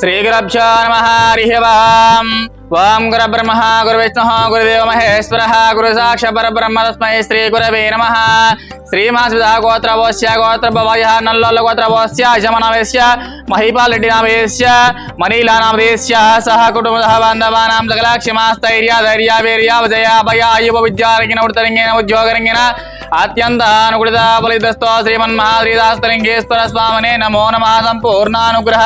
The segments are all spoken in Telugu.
శ్రీగురభ్యో నమ హరి ఓం ఓం గురు బ్రహ్మ గురు విష్ణు గురుదేవ మహేశ్వర గురు సాక్ష పరబ్రహ్మ తస్మై శ్రీ గురవే నమ శ్రీమాసుధ గోత్రవోస్య గోత్రభవయ నల్లోల గోత్రవోస్య యజమనవేశ్య మహిపాలరెడ్డి నామేశ్య మనీలా నామదేశ్య సహ కుటుంబ బాంధవానాం సకలాక్షమాస్థైర్య ధైర్య వీర్య విజయ భయ అయ్యువ విద్యారంగిన ఉడతరంగిన ఉద్యోగరంగిన అత్యంత అనుకూలిత ఫలితస్తో శ్రీమన్మహాశ్రీదాస్తలింగేశ్వర స్వామినే నమో నమ సంపూర్ణానుగ్రహ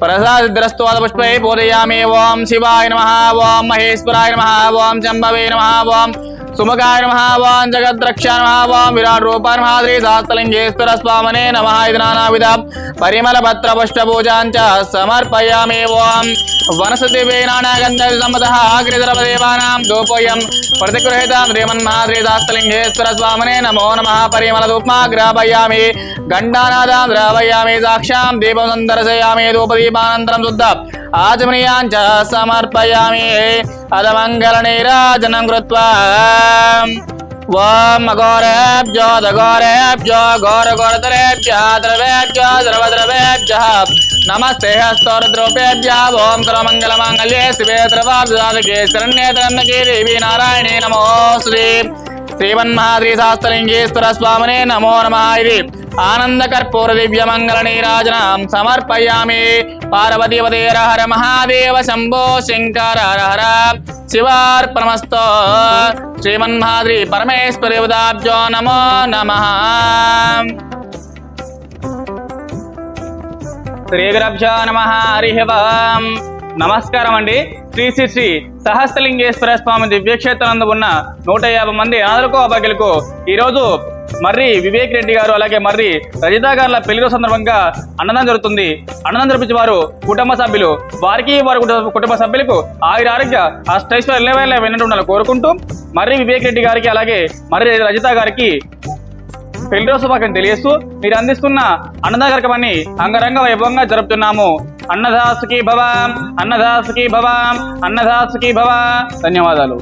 ప్రసాదిద్రస్తోద పుష్పై పూజయామి ఓం శివాయ నమ. ఓం మహేశ్వరాయ నమ. ఓం చంబవే నమ. ఓం సుమకాయ మహావాన్ ఓం జగద్రక్ష నమ విరాట్ రూపాన్ మహాద్రి శ్రీ శాస్త్రలింగేశ్వర స్వామనే నమ ఇది నానావిధ పరిమళ పత్ర పుష్ప పూజాంచ సమర్పయామే ఓం వనసతి వేణాగంధ సమ్మత అగ్రిధరదేవానాం దోపోయం శ్రీమన్ మహాద్రి శాస్త్రలింగేశ్వర స్వామనే నమో నమ పరిమళ ధూప్మా గ్రాపయామి గండానాదాం ద్రావయామి సాక్షాం దీపం సందర్శయామి ధూపదీపానంతరం శుద్ధ आचमनीयाञ्च च समर्पयामि अधमङ्गलनीराजनं कृत्वा। ॐ अघोरेभ्यो दघोरेभ्यो घोरघोरतरेभ्यः द्रवेभ्यो, द्रवद्रवेभ्यः। नमस्ते, हस्तोरुद्रोपेभ्यः। ॐ करमङ्गलमाङ्गल्ये शिवे द्रवाब्दादके शरण्ये त्र्यम्बके देवी नारायणे नमोऽस्तु। श्रीमन्महाद्रिशास्त्रलिङ्गेश्वरस्वामिने नमो नमः इति। శాస్త్రలింగేశ్వర స్వామినే నమో నీరాజనం సమర్పయామి. పార్వతీ హర హర మహాదేవ శంభో శంకర హర హర. శివార్పణమస్తో. శ్రీమన్మహాద్రి పరమేశ్వరి ఉదాబ్జో నమో నమ. శ్రీ గురభ్యో నమ. హరి నమస్కారం అండి శ్రీ శ్రీ శ్రీ సహస్రలింగేశ్వర స్వామి దివ్యక్షేత్రానందు ఉన్న నూట యాభై మంది అనాథలకు అభాగ్యులకు ఈరోజు మర్రి వివేక్ రెడ్డి గారు అలాగే మర్రి రజిత గారుల పెళ్ళి రోజు సందర్భంగా అన్నదానం జరుగుతుంది. అన్నదానం జరిపించే వారు కుటుంబ సభ్యులు. వారికి వారి కుటుంబ- కుటుంబ సభ్యులకు ఆయుర ఆరోగ్య అష్టైశ్వర్య ఎల్లవేళ విన్నట్టు ఉండాలని కోరుకుంటూ మర్రి వివేక్ రెడ్డి గారికి అలాగే మర్రి రజిత గారికి పెళ్ళి రోజు శుభాకాంక్షలు తెలియస్తూ మీరు అందిస్తున్న అన్నదా కార్యక్రమాన్ని అంగరంగ వైభవంగా జరుపుతున్నాము. అన్నదాసుకి భవ అన్నదాసుకి భవ అన్నదాసుకి భవ. ధన్యవాదాలు.